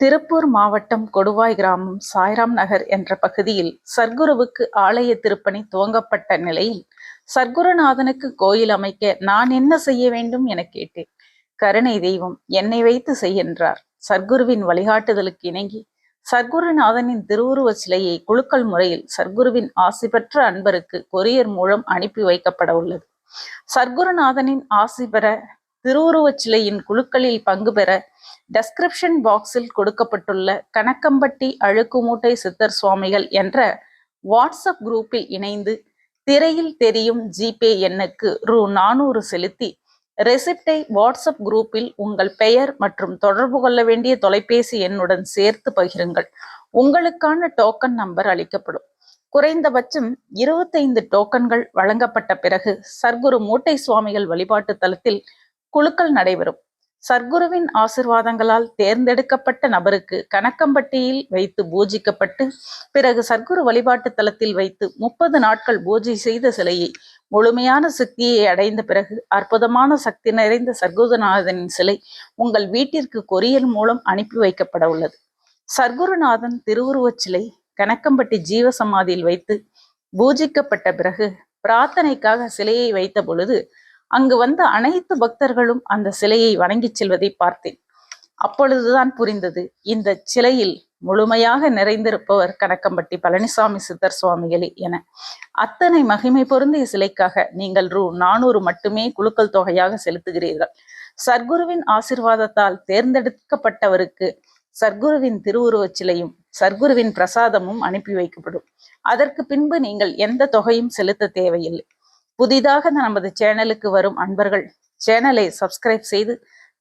திருப்பூர் மாவட்டம் கொடுவாய் கிராமம் சாய்ராம் நகர் என்ற பகுதியில் சர்க்குருவுக்கு ஆலய திருப்பணி துவங்கப்பட்ட நிலையில் சர்க்குருநாதனுக்கு கோயில் அமைக்க நான் என்ன செய்ய வேண்டும் என கேட்டேன். கருணை தெய்வம் என்னை வைத்து செய்கின்றார். சர்க்குருவின் வழிகாட்டுதலுக்கு இணங்கி சர்க்குருநாதனின் திருவுருவ சிலையை குழுக்கள் முறையில் சர்க்குருவின் ஆசி பெற்ற அன்பருக்கு கொரியர் மூலம் அனுப்பி வைக்கப்பட உள்ளது. சர்க்குருநாதனின் ஆசி பெற திருவுருவச் சிலையின் குழுக்களில் பங்கு பெற டெஸ்கிரிப்ஷன் பாக்ஸில் கொடுக்கப்பட்டுள்ள கணக்கம்பட்டி அழுக்கு மூட்டை சித்தர் சுவாமிகள் என்ற வாட்ஸ்அப் குரூப்பில் இணைந்து திரையில் தெரியும் ஜிபே எண்ணுக்கு ரூ நானூறு செலுத்தி ரெசிப்டை வாட்ஸ்அப் குரூப்பில் உங்கள் பெயர் மற்றும் தொடர்பு கொள்ள வேண்டிய தொலைபேசி எண்ணுடன் சேர்த்து பகிருங்கள். உங்களுக்கான டோக்கன் நம்பர் அளிக்கப்படும். குறைந்தபட்சம் இருபத்தைந்து டோக்கன்கள் வழங்கப்பட்ட பிறகு சர்க்குரு மூட்டை சுவாமிகள் வழிபாட்டு தலத்தில் குழுக்கள் நடைபெறும். சர்க்குருவின் ஆசிர்வாதங்களால் தேர்ந்தெடுக்கப்பட்ட நபருக்கு கணக்கம்பட்டியில் வைத்து பூஜிக்கப்பட்டு பிறகு சர்க்குரு வழிபாட்டு தலத்தில் வைத்து முப்பது நாட்கள் பூஜை செய்த சிலையை முழுமையான சக்தியை அடைந்த பிறகு அற்புதமான சக்தி நிறைந்த சர்க்குருநாதனின் சிலை உங்கள் வீட்டிற்கு கொரியல் மூலம் அனுப்பி வைக்கப்பட உள்ளது. சர்க்குருநாதன் திருவுருவச் சிலை கணக்கம்பட்டி ஜீவசமாதியில் வைத்து பூஜிக்கப்பட்ட பிறகு பிரார்த்தனைக்காக சிலையை வைத்த பொழுது அங்கு வந்த அனைத்து பக்தர்களும் அந்த சிலையை வணங்கிச் செல்வதை பார்த்தேன். அப்பொழுதுதான் புரிந்தது இந்த சிலையில் முழுமையாக நிறைந்திருப்பவர் கணக்கம்பட்டி பழனிசாமி சித்தர் சுவாமிகளே என. அத்தனை மகிமை பொருந்திய சிலைக்காக நீங்கள் ரூ. நானூறு மட்டுமே குழுக்கள் தொகையாக செலுத்துகிறீர்கள். சர்க்குருவின் ஆசிர்வாதத்தால் தேர்ந்தெடுக்கப்பட்டவருக்கு சர்க்குருவின் திருவுருவச் சிலையும் சர்க்குருவின் பிரசாதமும் அனுப்பி வைக்கப்படும். அதற்கு பின்பு நீங்கள் எந்த தொகையும் செலுத்த தேவையில்லை. புதிதாக நமது சேனலுக்கு வரும் அன்பர்கள் சேனலை சப்ஸ்கிரைப் செய்து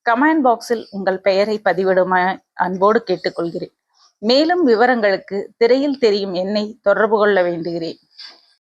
கமெண்ட் பாக்ஸில் உங்கள் பெயரை பதிவிடுமா அன்போடு கேட்டுக்கொள்கிறேன். மேலும் விவரங்களுக்கு திரையில் தெரியும் என்னை தொடர்பு கொள்ள வேண்டுகிறேன்.